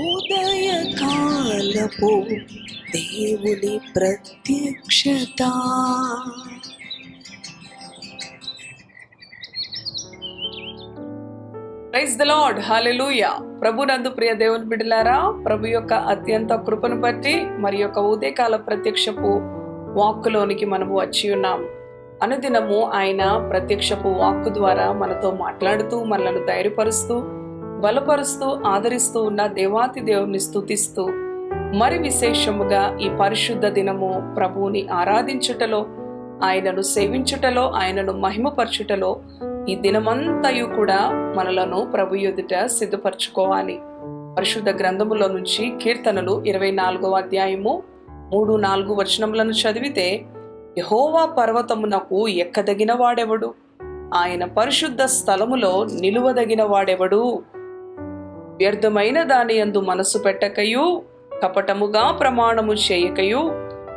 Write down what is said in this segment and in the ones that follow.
ఉదయకాలపు దేవుని ప్రత్యక్షత. ప్రైజ్ ద లార్డ్ హాలెలూయ ప్రభు నందు ప్రియ దేవుని బిడ్డలారా ప్రభు యొక్క అత్యంత కృపను బట్టి మరి యొక్క ఉదయకాల ప్రత్యక్షపు వాక్కులోనికి మనము వచ్చి ఉన్నాం. అనుదినము ఆయన ప్రత్యక్షపు వాక్కు ద్వారా మనతో మాట్లాడుతూ మనలను ధైర్యపరుస్తూ బలపరుస్తూ ఆదరిస్తూ ఉన్న దేవాతి దేవుని స్తుతిస్తూ మరి విశేషముగా ఈ పరిశుద్ధ దినము ప్రభువుని ఆరాధించుటలో ఆయనను సేవించుటలో ఆయనను మహిమపరచుటలో ఈ దినమంతయు కూడా మనలను ప్రభు ఎదుట సిద్ధపరచుకోవాలి. పరిశుద్ధ గ్రంథములో నుంచి కీర్తనలు ఇరవై నాలుగవ అధ్యాయము మూడు నాలుగు వచనములను చదివితే యహోవా పర్వతమునకు ఎక్కదగిన వాడెవడు? ఆయన పరిశుద్ధ స్థలములో నిలువదగిన వాడెవడు? వ్యర్థమైన దాని యందు మనసు పెట్టకయు కపటముగా ప్రమాణము చేయకయు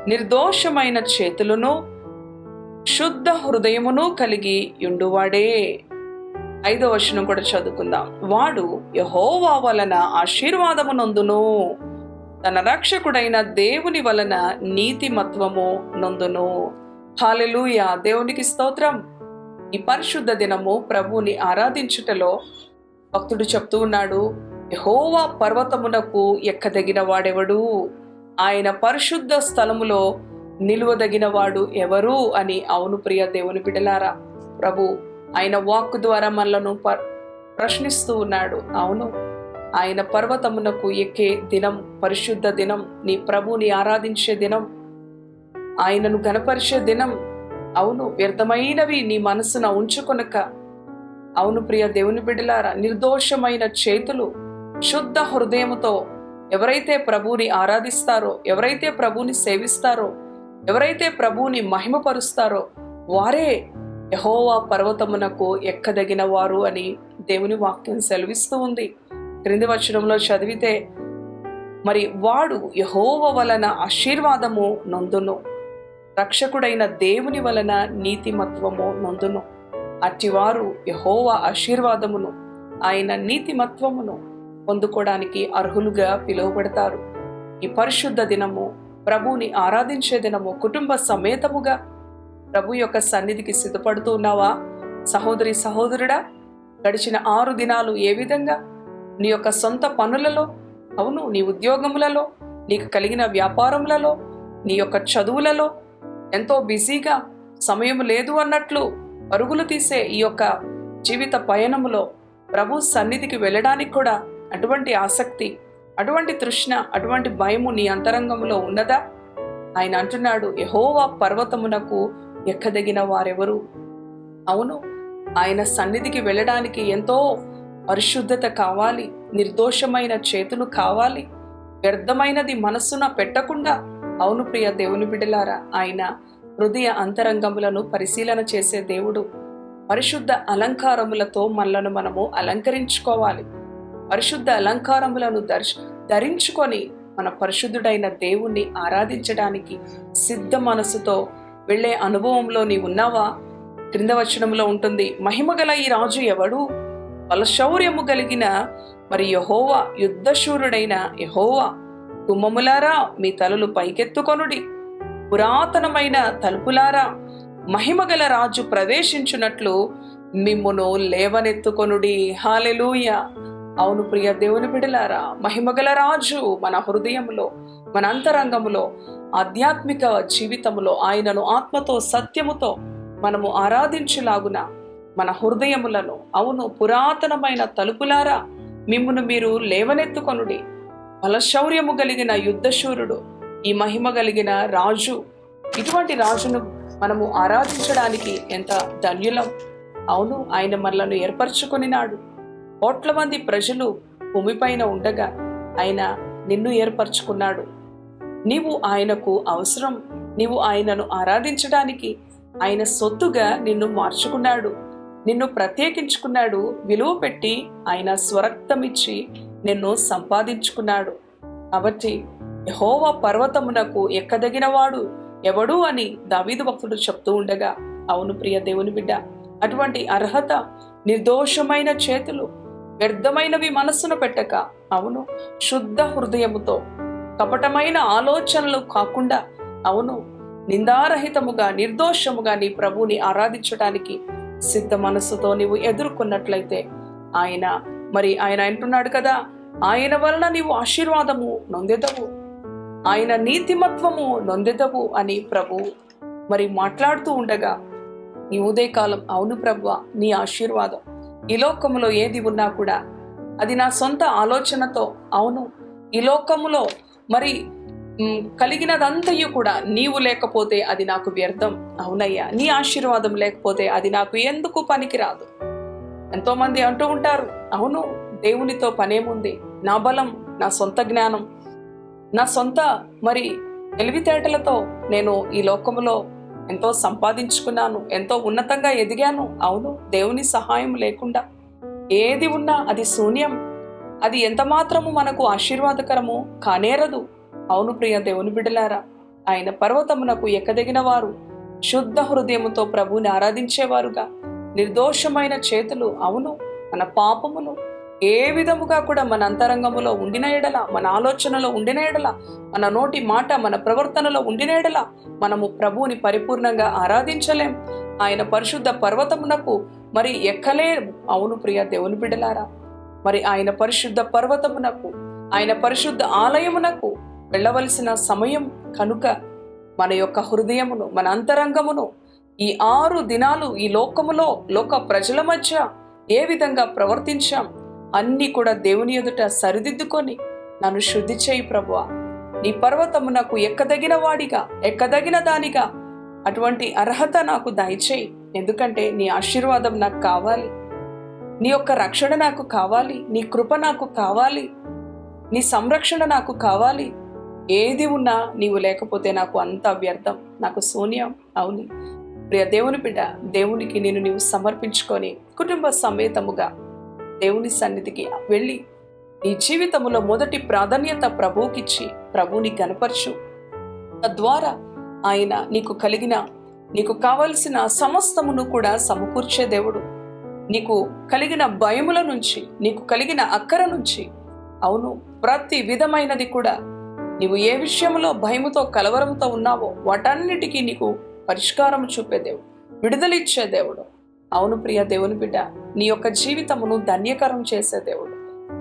నిర్దోషమైన చేతులను శుద్ధ హృదయమును కలిగి యుండువాడే. ఐదో వచనం కూడా చదువుకుందాం. వాడు యహోవా వలన ఆశీర్వాదమునందును తన రక్షకుడైన దేవుని వలన నీతిమత్వము నందును. హాలెలూయ దేవునికి స్తోత్రం. ఈ పరిశుద్ధ దినము ప్రభువుని ఆరాధించుటలో భక్తుడు చెప్తూ ఉన్నాడు. యహోవా పర్వతమునకు ఎక్కదగిన వాడెవడు? ఆయన పరిశుద్ధ స్థలములో నిలువదగిన వాడు ఎవరు అని అవును ప్రియ దేవుని బిడలారా ప్రభు ఆయన వాక్కు ద్వారా మనలను ప- ప్రశ్నిస్తూ ఉన్నాడు. అవును ఆయన పర్వతమునకు ఎక్కే దినం పరిశుద్ధ దినం నీ ప్రభుని ఆరాధించే దినం ఆయనను గనపరిచే దినం. అవును వ్యర్థమైనవి నీ మనసున ఉంచుకొనక. అవును ప్రియ దేవుని బిడ్డలారా నిర్దోషమైన చేతులు శుద్ధ హృదయముతో ఎవరైతే ప్రభువుని ఆరాధిస్తారో ఎవరైతే ప్రభువుని సేవిస్తారో ఎవరైతే ప్రభువుని మహిమపరుస్తారో వారే యహోవా పర్వతమునకు ఎక్కదగిన వారు అని దేవుని వాక్యం సెలవిస్తూ ఉంది. క్రింది వచనంలో చదివితే మరి వాడు యహోవ వలన ఆశీర్వాదము నొందును రక్షకుడైన దేవుని వలన నీతిమత్వము నొందును. అట్టివారు యహోవ ఆశీర్వాదమును ఆయన నీతిమత్వమును పొందుకోవడానికి అర్హులుగా పిలువబడతారు. ఈ పరిశుద్ధ దినము ప్రభువుని ఆరాధించే దినము కుటుంబ సమేతముగా. ప్రభు యొక్క సన్నిధికి సిద్ధపడుతూ ఉన్నావా? సహోదరి సహోదరుడా గడిచిన ఆరు దినాలు ఏ విధంగా? నీ యొక్క సొంత పనులలో అవును నీ ఉద్యోగములలో నీకు కలిగిన వ్యాపారములలో నీ యొక్క చదువులలో ఎంతో బిజీగా సమయం లేదు అన్నట్లు పరుగులు తీసే ఈ యొక్క జీవిత పయనములో ప్రభు సన్నిధికి వెళ్ళడానికి కూడా అటువంటి ఆసక్తి అటువంటి తృష్ణ అటువంటి భయము నీ అంతరంగంలో ఉన్నదా? ఆయన అంటున్నాడు యహోవా పర్వతమునకు ఎక్కదగిన వారెవరు? అవును ఆయన సన్నిధికి వెళ్ళడానికి ఎంతో పరిశుద్ధత కావాలి నిర్దోషమైన చేతులు కావాలి వ్యర్థమైనది మనస్సున పెట్టకుండా. అవును ప్రియ దేవుని బిడలారా ఆయన హృదయ అంతరంగములను పరిశీలన చేసే దేవుడు. పరిశుద్ధ అలంకారములతో మనలను మనము అలంకరించుకోవాలి. పరిశుద్ధ అలంకారములను దర్శ ధరించుకొని మన పరిశుద్ధుడైన దేవుణ్ణి ఆరాధించడానికి సిద్ధ మనసుతో వెళ్ళే అనుభవంలో నీ ఉన్నావా? క్రింద వచనంలో ఉంటుంది మహిమగల ఈ రాజు ఎవడు? బలశౌర్యము కలిగిన మరి యహోవా యుద్ధశూరుడైన యహోవా గుమ్మములారా మీ తలలు పైకెత్తుకొనుడి. పురాతనమైన తలుపులారా మహిమగల రాజు ప్రవేశించున్నట్లు మిమ్మును లేవనెత్తుకొనుడి. హాలెలూయ! అవును ప్రియ దేవుని బిడలారా మహిమగల రాజు మన హృదయములో మన అంతరంగములో ఆధ్యాత్మిక జీవితములో ఆయనను ఆత్మతో సత్యముతో మనము ఆరాధించులాగున మన హృదయములను అవును పురాతనమైన తలుపులారా మిమ్మును మీరు లేవనెత్తుకొనుడి. బలశౌర్యము కలిగిన యుద్ధశూరుడు ఈ మహిమ కలిగిన రాజు ఇటువంటి రాజును మనము ఆరాధించడానికి ఎంత ధన్యులం. అవును ఆయన మనలను ఏర్పరచుకొనినాడు. కోట్ల మంది ప్రజలు భూమిపైన ఉండగా ఆయన నిన్ను ఏర్పరచుకున్నాడు. నీవు ఆయనకు అవసరం. నీవు ఆయనను ఆరాధించడానికి ఆయన సొత్తుగా నిన్ను మార్చుకున్నాడు. నిన్ను ప్రత్యేకించుకున్నాడు. విలువ పెట్టి ఆయన స్వరక్తమిచ్చి నిన్ను సంపాదించుకున్నాడు. కాబట్టి యహోవా పర్వతమునకు ఎక్కదగినవాడు ఎవడు అని దావీదు భక్తుడు చెప్తూ ఉండగా అవును ప్రియ దేవుని బిడ్డ అటువంటి అర్హత నిర్దోషమైన చేతులు వ్యర్థమైనవి మనస్సును పెట్టక. అవును శుద్ధ హృదయముతో కపటమైన ఆలోచనలు కాకుండా అవును నిందారహితముగా నిర్దోషముగా నీ ప్రభుని ఆరాధించడానికి సిద్ధ మనస్సుతో నీవు ఎదుర్కొన్నట్లయితే ఆయన మరి ఆయన అంటున్నాడు కదా ఆయన వలన నీవు ఆశీర్వాదము నొందెదవు. ఆయన నీతిమత్వము నొందెదవు అని ప్రభు మరి మాట్లాడుతూ ఉండగా నీ ఉదయకాలం అవును ప్రభు నీ ఆశీర్వాదం. ఈ లోకములో ఏది ఉన్నా కూడా అది నా సొంత ఆలోచనతో అవును. ఈ లోకములో మరి కలిగినదంతయు కూడా నీవు లేకపోతే అది నాకు వ్యర్థం. అవునయ్యా నీ ఆశీర్వాదం లేకపోతే అది నాకు ఎందుకు పనికిరాదు? ఎంతోమంది అంటూ ఉంటారు అవును దేవునితో పనేముంది? నా బలం నా సొంత జ్ఞానం నా సొంత మరి తెలివితేటలతో నేను ఈ లోకములో ఎంతో సంపాదించుకున్నాను ఎంతో ఉన్నతంగా ఎదిగాను. అవును దేవుని సహాయం లేకుండా. ఏది ఉన్నా అది శూన్యం. అది ఎంత మాత్రము మనకు ఆశీర్వాదకరము కానేరదు. అవును ప్రియ దేవుని బిడలారా ఆయన పర్వతమునకు ఎక్కదగిన వారు శుద్ధ హృదయముతో ప్రభువుని ఆరాధించేవారుగా. నిర్దోషమైన చేతులు అవును మన పాపములు ఏ విధముగా కూడా మన అంతరంగములో ఉండిన ఎడల మన ఆలోచనలో ఉండిన ఎడల మన నోటి మాట మన ప్రవర్తనలో ఉండిన ఎడల మనము ప్రభువుని పరిపూర్ణంగా ఆరాధించలేం. ఆయన పరిశుద్ధ పర్వతమునకు మరి ఎక్కలే అవును ప్రియ దేవుని బిడలారా మరి ఆయన పరిశుద్ధ పర్వతమునకు ఆయన పరిశుద్ధ ఆలయమునకు వెళ్ళవలసిన సమయం కనుక మన యొక్క హృదయమును మన అంతరంగమును ఈ ఆరు దినాలు ఈ లోకములో లోక ప్రజల మధ్య ఏ విధంగా ప్రవర్తించాం? అన్నీ కూడా దేవుని ఎదుట సరిదిద్దుకొని నన్ను శుద్ధి చేయి ప్రభువా. నీ పర్వతము నాకు ఎక్కదగిన వాడిగా ఎక్కదగిన దానిగా. అటువంటి అర్హత నాకు దయచేయి. ఎందుకంటే నీ ఆశీర్వాదం నాకు కావాలి. నీ యొక్క రక్షణ నాకు కావాలి. నీ కృప నాకు కావాలి. నీ సంరక్షణ నాకు కావాలి. ఏది ఉన్నా నీవు లేకపోతే నాకు అంత వ్యర్థం. నాకు శూన్యం. అవును. ప్రియ దేవుని బిడ్డ దేవునికి నేను నీవు సమర్పించుకొని కుటుంబ సమేతముగా దేవుని సన్నిధికి వెళ్ళి నీ జీవితంలో మొదటి ప్రాధాన్యత ప్రభువుకిచ్చి ప్రభువుని కనపరచు తద్వారా ఆయన నీకు కలిగిన నీకు కావలసిన సమస్తమును కూడా సమకూర్చే దేవుడు. నీకు కలిగిన భయముల నుంచి నీకు కలిగిన అక్కర నుంచి అవును ప్రతి విధమైనది కూడా నీవు ఏ విషయంలో భయముతో కలవరంతో ఉన్నావో వాటన్నిటికీ నీకు పరిష్కారం చూపే దేవుడు విడుదలిచ్చే దేవుడు. అవును ప్రియ దేవుని బిడ్డ నీ యొక్క జీవితమును ధన్యకరం చేసే దేవుడు.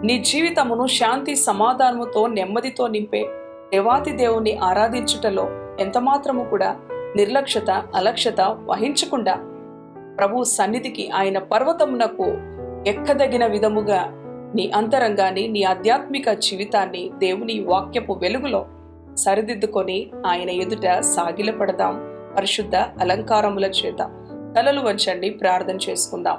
నీ జీవితమును శాంతి సమాధానముతో నెమ్మదితో నింపే దేవాతి దేవుని ఆరాధించుటలో ఎంతమాత్రము కూడా నిర్లక్ష్యత అలక్ష్యత వహించకుండా ప్రభు సన్నిధికి ఆయన పర్వతమునకు ఎక్కదగిన విధముగా నీ అంతరంగాన్ని నీ ఆధ్యాత్మిక జీవితాన్ని దేవుని వాక్యపు వెలుగులో సరిదిద్దుకొని ఆయన ఎదుట సాగిలపడదాం. పరిశుద్ధ అలంకారముల చేత తలలు వంచండి ప్రార్థన చేసుకుందాం.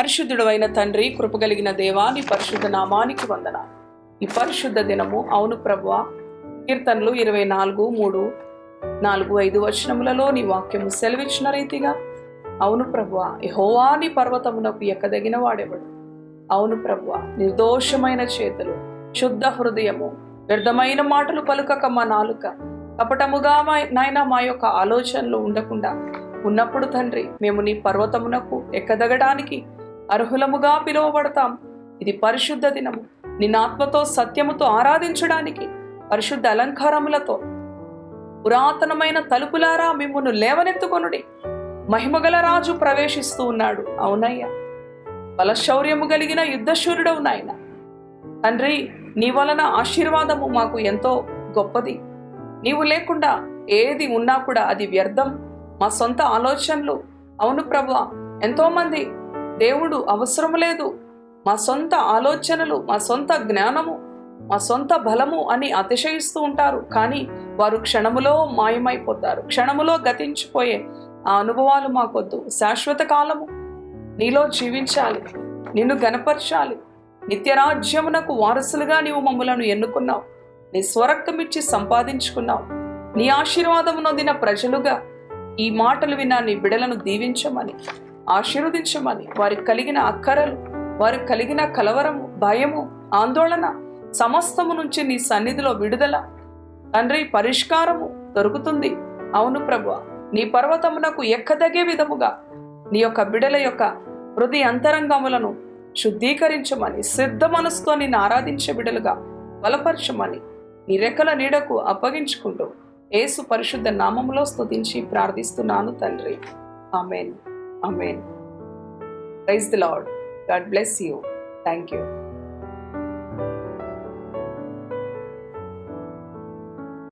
పరిశుద్ధుడైన తండ్రి కృపగలిగిన దేవాని పరిశుద్ధ నామానికి వందన ఈ పరిశుద్ధ దినము అవును ప్రభువ కీర్తనలు ఇరవై నాలుగు మూడు నాలుగు ఐదు వచనములలో నీ వాక్యము సెలవిచ్చిన రీతిగా అవును ప్రభువ యెహోవాని పర్వతమునకు ఎక్కదగిన వాడెవడు? అవును ప్రభువ నిర్దోషమైన చేతులు శుద్ధ హృదయము వ్యర్థమైన మాటలు పలుకక మా నాలుక కపటముగా మా నాయన మా యొక్క ఆలోచనలు ఉండకుండా ఉన్నప్పుడు తండ్రి మేము నీ పర్వతమునకు ఎక్కదగడానికి అర్హులముగా పిలువబడతాం. ఇది పరిశుద్ధ దినము. నినాత్మతో సత్యముతో ఆరాధించడానికి పరిశుద్ధ అలంకారములతో. పురాతనమైన తలుపులారా మిమ్మును లేవనెత్తుకొనుడి. మహిమగల రాజు ప్రవేశిస్తూ ఉన్నాడు. అవునయ్యా. బలశౌర్యము కలిగిన యుద్ధశూరుడవు నాయన. తండ్రి నీ వలన ఆశీర్వాదము మాకు ఎంతో గొప్పది. నీవు లేకుండా ఏది ఉన్నా కూడా అది వ్యర్థం. మా సొంత ఆలోచనలు. అవును ప్రభు ఎంతోమంది దేవుడు అవసరం లేదు. మా సొంత ఆలోచనలు మా సొంత జ్ఞానము మా సొంత బలము అని అతిశయిస్తూ ఉంటారు. కానీ వారు క్షణములో మాయమైపోతారు. క్షణములో గతించిపోయే ఆ అనుభవాలు మాకొద్దు. శాశ్వత కాలము. నీలో జీవించాలి. నిన్ను గనపరచాలి నిత్యరాజ్యమునకు వారసులుగా నీవు మమ్మలను ఎన్నుకున్నావు. నీ స్వరక్తమిచ్చి సంపాదించుకున్నావు. నీ ఆశీర్వాదమునొందిన ప్రజలుగా ఈ మాటలు విన్న నీ బిడలను దీవించమని. ఆశీర్వదించమని. వారికి కలిగిన అక్కరలు వారికి కలిగిన కలవరము భయము ఆందోళన సమస్తము నుంచి నీ సన్నిధిలో విడుదల. తండ్రి పరిష్కారము దొరుకుతుంది. అవును ప్రభు నీ పర్వతమునకు ఎక్కదగే విధముగా నీ యొక్క బిడల యొక్క హృదయ అంతరంగములను శుద్ధీకరించమని సిద్ధ మనసుతో నిన్ను ఆరాధించే బిడలుగా బలపరచమని నీ రెక్కల నీడకు అప్పగించుకుంటూ ఏసు పరిశుద్ధ నామములో స్తుతించి ప్రార్థిస్తున్నాను తండ్రి. Amen. Amen. Praise the Lord. God bless you. Thank you.